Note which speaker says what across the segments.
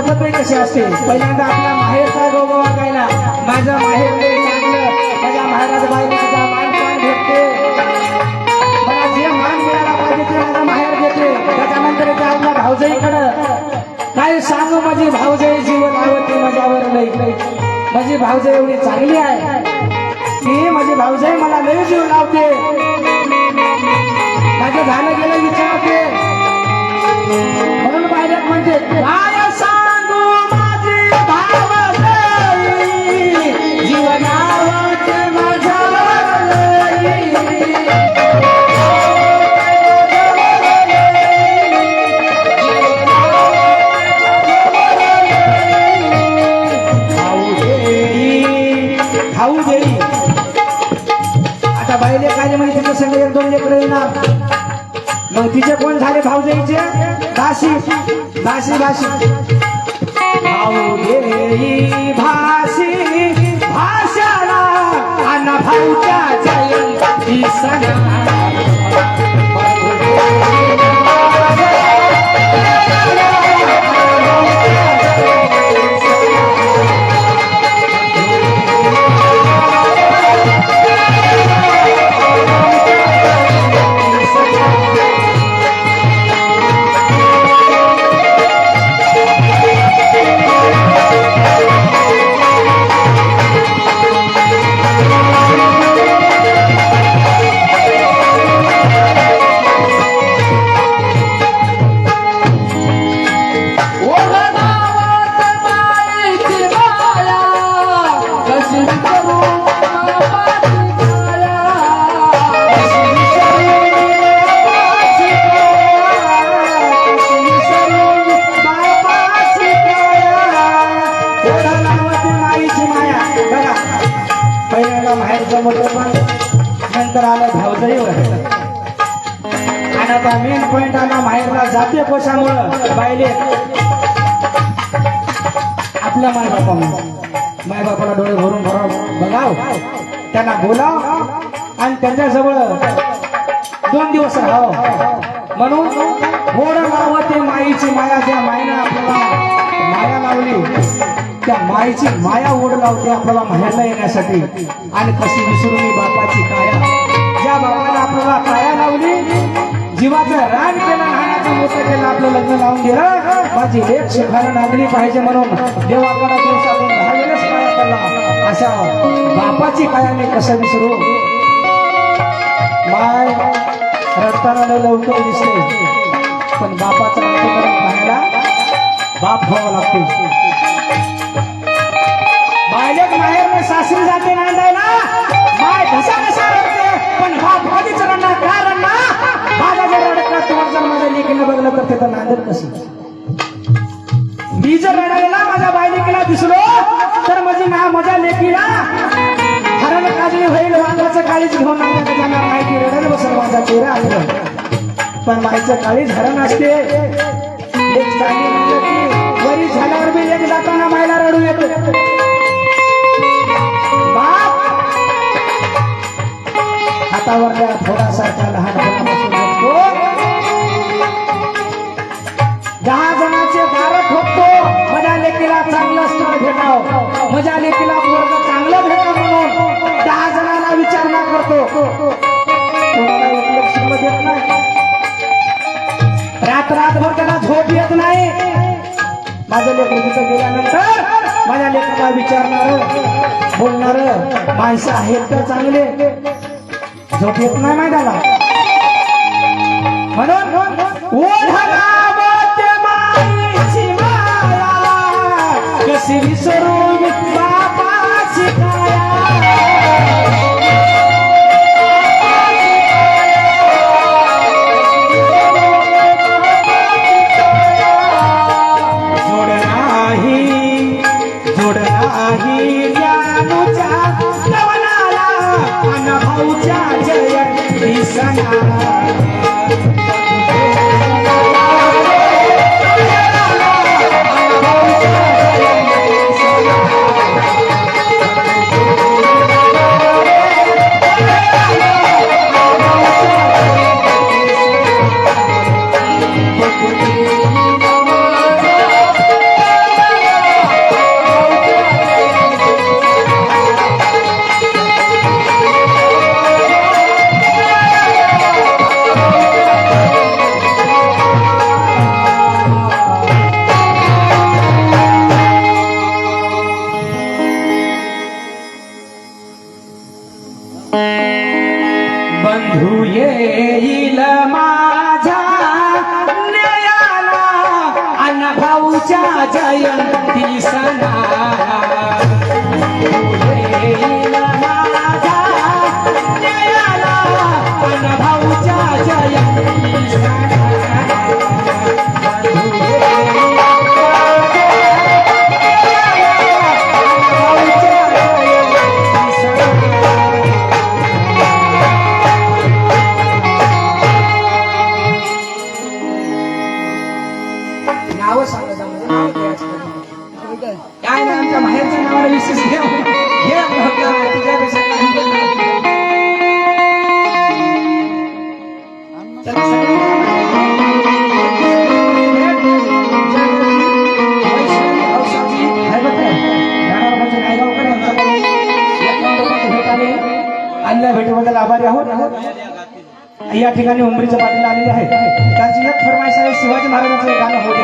Speaker 1: पद्धतही कशी असते पहिल्यांदा आपला माहेरचा रोग वागायला माहेर माझ्या महाराज भेटते. जे ते माझा माहेर घेते त्याच्यानंतर ते काय सांगू माझी भाऊजाई जीवन आवडते माझ्यावर लई माझी भाऊजाई एवढी चांगली आहे. ती माझी भाऊजाई मला लई जीव लावते. माझं झालं गेलं विचारते. म्हणून पाहिलं म्हणजे कोण द्यायचे? भाऊजाईचे दासी दासी. दासी देई भासी. भाषाला अन भाऊच्या जयंती सणा आणि आता मेन पॉइंट आला माहेरला जाते कशामुळं बायले. आपल्या मायबापामुळं. मायबापाला डोळे भरून भरा बघाव. त्यांना बोलाव. आणि त्यांच्याजवळ दोन दिवस राहाव. म्हणून गोड लावते माईची माया ज्या मायनं आपल्याला माया लावली त्या माईची माया ओढ लावते आपल्याला माहेरला येण्यासाठी. आणि कशी विसरून बापाची काया. ज्या बापाने आपल्याला काया लावली जीवाचं रान केलं लहानाचं मोठं केलं आपलं लग्न लावून दिलं. माझी एक शिखायला नागरी पाहिजे म्हणून देवाकडे दिवसातून दहा वेळेस काया करला अशा बापाची काया मी कसं विसरू? माय रडताना लवकर दिसते. पण बापाचं अंतकरण पाहायला बाप व्हावं लागते. बायलेक माहेर सासरी जाते नांदायला. माय घसा घसा रडते पण बाप कधीच रडणार? का रडणार? माझा जर रडकला तुम्हाला जर माझ्या लेकीनं बघलं तर तिथं नांदत कसं मी जर रडायला माझ्या बायलेकीला दिसलो तर माझी ना माझ्या लेकीला हरण काजळी होईल वांगाचं काळीच घेऊन त्यांना माहिती रडेल बसल माझा चेहरा आलं पण माईचं काळीच हरण असते. वरी झाल्यावर मी एक जाताना मायला रडू येतो. बाप! हातावरल्या थोडासारखा लहान रात रातभर त्याला झोप येत नाही. माझ्या लेकरीचं गेल्यानंतर माझ्या लेकराला विचारणार बोलणार माणसं आहेत तर चांगले. झोप येत नाही माहिती म्हणून ओढा कशी विसरू बंधू येईल माझा. न्यायाला अन भाऊच्या जयंती भाऊच्या जयंती या ठिकाणी उमरीच्या पाठीला आलेले आहेत. त्यांची एक फरमाईश आहे शिवाजी महाराजांचं गाणं होते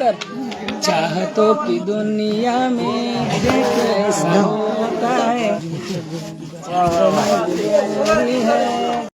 Speaker 2: दफ्तर चाहतों की दुनिया में कैसा होता है